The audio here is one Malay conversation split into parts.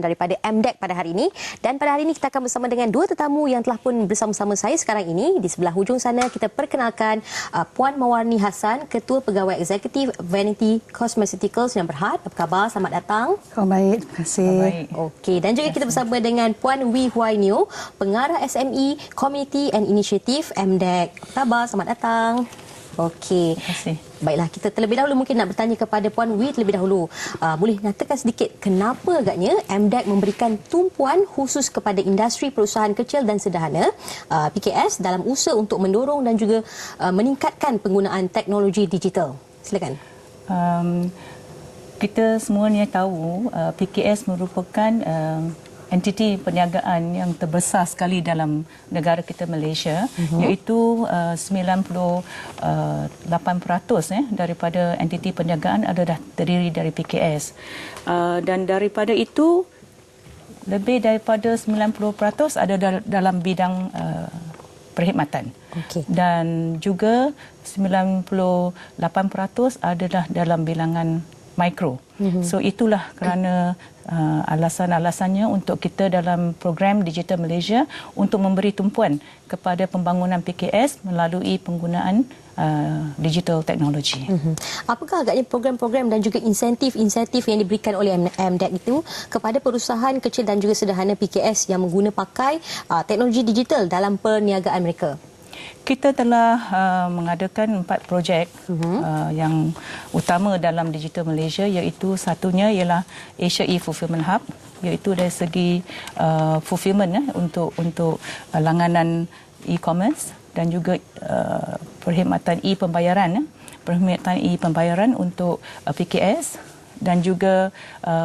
daripada MDEC pada hari ini. Dan pada hari ini kita akan bersama dengan dua tetamu yang telah pun bersama-sama saya sekarang ini. Di sebelah hujung sana kita perkenalkan uh, Puan Mawarni Hassan Ketua Pegawai Eksekutif Vanity Cosmeceuticals. Yang berhad apa khabar? Selamat datang. Oh, baik, terima kasih. Baik. Okey dan juga kita bersama dengan Puan Wee Huai Neo Pengarah SME Community and Initiative MDEC apa khabar? Selamat datang Okey. Baiklah, kita terlebih dahulu mungkin nak bertanya kepada Puan Wee terlebih dahulu. Uh, boleh nyatakan sedikit kenapa agaknya MDEC memberikan tumpuan khusus kepada industri perusahaan kecil dan sederhana uh, PKS dalam usaha untuk mendorong dan juga uh, meningkatkan penggunaan teknologi digital. Silakan. Um, kita semua ni tahu uh, PKS merupakan uh, entiti perniagaan yang terbesar sekali dalam negara kita Malaysia uh-huh. iaitu uh, 98% eh daripada entiti perniagaan adalah terdiri dari PKS. Uh, dan daripada itu lebih daripada 90% ada dal- dalam bidang uh, perkhidmatan. Okey. Dan juga 98% adalah dalam bilangan mikro. Mm-hmm. So itulah kerana uh, alasan-alasannya untuk kita dalam program Digital Malaysia untuk memberi tumpuan kepada pembangunan PKS melalui penggunaan uh, digital teknologi. Mhm. Apakah agaknya program-program dan juga insentif-insentif yang diberikan oleh MDEC itu kepada perusahaan kecil dan juga sederhana PKS yang mengguna pakai uh, teknologi digital dalam perniagaan mereka? Kita telah uh, mengadakan empat projek uh-huh. uh, yang utama dalam Digital Malaysia iaitu satunya ialah Asia E-Fulfillment Hub iaitu dari segi uh, fulfillment eh, untuk untuk uh, langanan e-commerce dan juga uh, perkhidmatan e-pembayaran eh, perkhidmatan e-pembayaran untuk uh, PKS dan juga uh,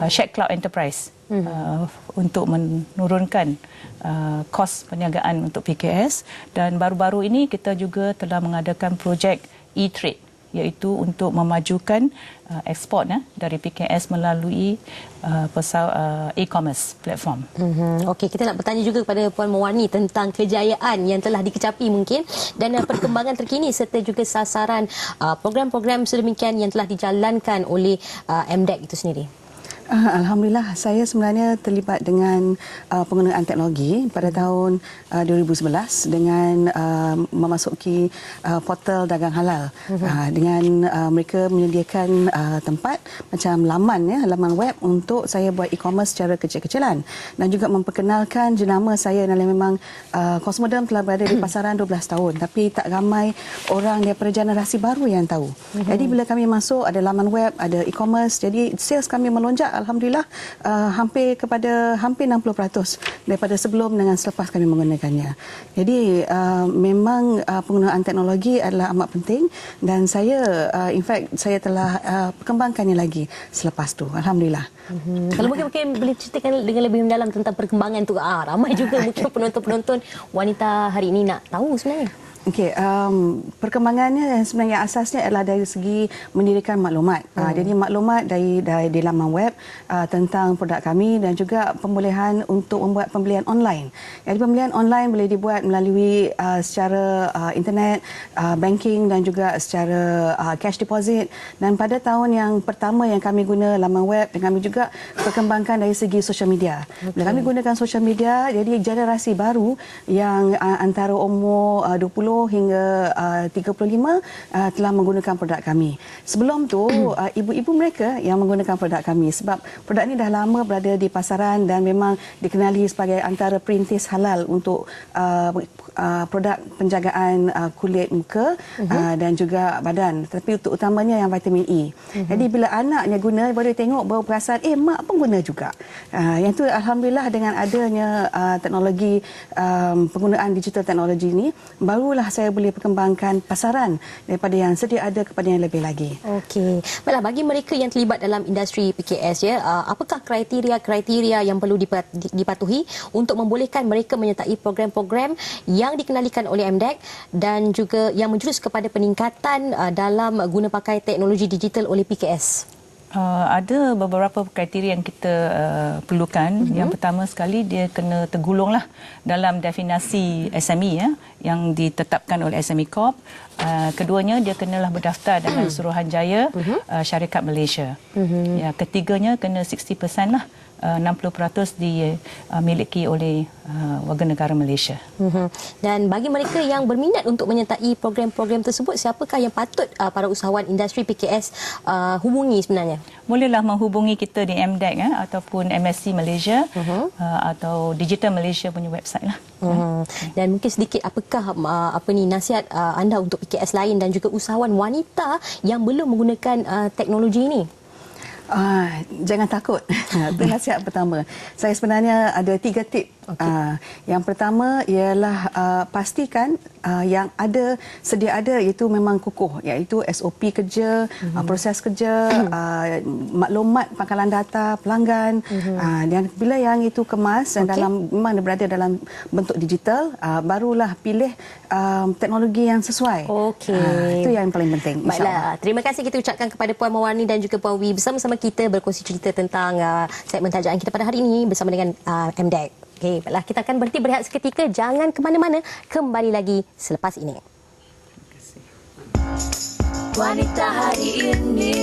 uh, Shack Cloud Enterprise uh, untuk menurunkan uh, kos perniagaan untuk PKS dan baru-baru ini kita juga telah mengadakan projek e-trade iaitu untuk memajukan uh, ekspor eh, dari PKS melalui uh, pesawat uh, e-commerce platform. Mm-hmm. Okey, kita nak bertanya juga kepada Puan Mawani tentang kejayaan yang telah dikecapi mungkin dan uh, perkembangan terkini serta juga sasaran uh, program-program sedemikian yang telah dijalankan oleh uh, MDEC itu sendiri. Uh, Alhamdulillah, saya sebenarnya terlibat dengan uh, penggunaan teknologi pada tahun uh, 2011 dengan uh, memasuki uh, portal dagang halal. Uh, dengan uh, mereka menyediakan uh, tempat macam laman ya, laman web untuk saya buat e-commerce secara kecil-kecilan. Dan juga memperkenalkan jenama saya yang memang uh, Cosmodem telah berada di pasaran 12 tahun. Tapi tak ramai orang daripada generasi baru yang tahu. Jadi bila kami masuk ada laman web, ada e-commerce, jadi sales kami melonjak alhamdulillah uh, hampir kepada hampir 60% daripada sebelum dengan selepas kami menggunakannya. Jadi uh, memang uh, penggunaan teknologi adalah amat penting dan saya uh, in fact saya telah uh, perkembangkannya lagi selepas tu. Alhamdulillah. Hmm. Kalau mungkin mungkin boleh ceritakan dengan lebih mendalam tentang perkembangan tu. Ah, ramai juga mungkin penonton-penonton wanita hari ini nak tahu sebenarnya. Okey, um, perkembangannya yang sebenarnya asasnya adalah dari segi mendirikan maklumat. Hmm. Uh, jadi maklumat dari, dari di laman web uh, tentang produk kami dan juga pembolehan untuk membuat pembelian online. Jadi pembelian online boleh dibuat melalui uh, secara uh, internet, uh, banking dan juga secara uh, cash deposit. Dan pada tahun yang pertama yang kami guna laman web dan kami juga perkembangkan dari segi social media. Okay. Bila kami gunakan social media, jadi generasi baru yang uh, antara umur uh, 20 hingga uh, 35 uh, telah menggunakan produk kami. Sebelum tu uh, ibu-ibu mereka yang menggunakan produk kami sebab produk ini dah lama berada di pasaran dan memang dikenali sebagai antara perintis halal untuk uh, uh, produk penjagaan uh, kulit muka uh-huh. uh, dan juga badan. Tapi untuk utamanya yang vitamin E. Uh-huh. Jadi bila anaknya guna baru tengok baru perasan eh mak pun guna juga. Uh, yang tu alhamdulillah dengan adanya uh, teknologi um, penggunaan digital teknologi ini barulah saya boleh perkembangkan pasaran daripada yang sedia ada kepada yang lebih lagi. Okey. Baiklah bagi mereka yang terlibat dalam industri PKS ya, uh, apakah kriteria-kriteria yang perlu dipat- dipatuhi untuk membolehkan mereka menyertai program-program yang dikenalikan oleh MDEC dan juga yang menjurus kepada peningkatan uh, dalam guna pakai teknologi digital oleh PKS? Uh, ada beberapa kriteria yang kita uh, perlukan. Mm-hmm. Yang pertama sekali dia kena tergolonglah dalam definisi SME ya yang ditetapkan oleh SME Corp. Uh, keduanya dia kenalah berdaftar dengan Suruhanjaya mm-hmm. uh, Syarikat Malaysia. Mm-hmm. Ya ketiganya kena 60% lah uh, 60% dimiliki oleh uh, warga negara Malaysia. Mhm. Dan bagi mereka yang berminat untuk menyertai program-program tersebut, siapakah yang patut uh, para usahawan industri PKS uh, hubungi sebenarnya? Bolehlah menghubungi kita di MDEC eh, ataupun MSC Malaysia uh-huh. uh, atau Digital Malaysia punya website lah. Hmm. Dan mungkin sedikit apakah uh, apa ni nasihat uh, anda untuk PKS lain dan juga usahawan wanita yang belum menggunakan uh, teknologi ini? Ah, jangan takut. Itu nasihat pertama. Saya sebenarnya ada tiga tip. Okay. Ah, yang pertama ialah ah, pastikan ah, yang ada sedia ada itu memang kukuh iaitu SOP kerja, mm-hmm. ah, proses kerja, ah, maklumat pangkalan data pelanggan mm-hmm. ah, dan bila yang itu kemas dan okay. dalam memang berada dalam bentuk digital ah, barulah pilih ah, teknologi yang sesuai. Okey. Ah, itu yang paling penting. Baiklah, terima kasih kita ucapkan kepada Puan Mawani dan juga Puan Wi bersama-sama kita berkongsi cerita tentang uh, segmen tajaan kita pada hari ini bersama dengan uh, MDEC. Okey, baiklah kita akan berhenti berehat seketika. Jangan ke mana-mana. Kembali lagi selepas ini. Wanita hari ini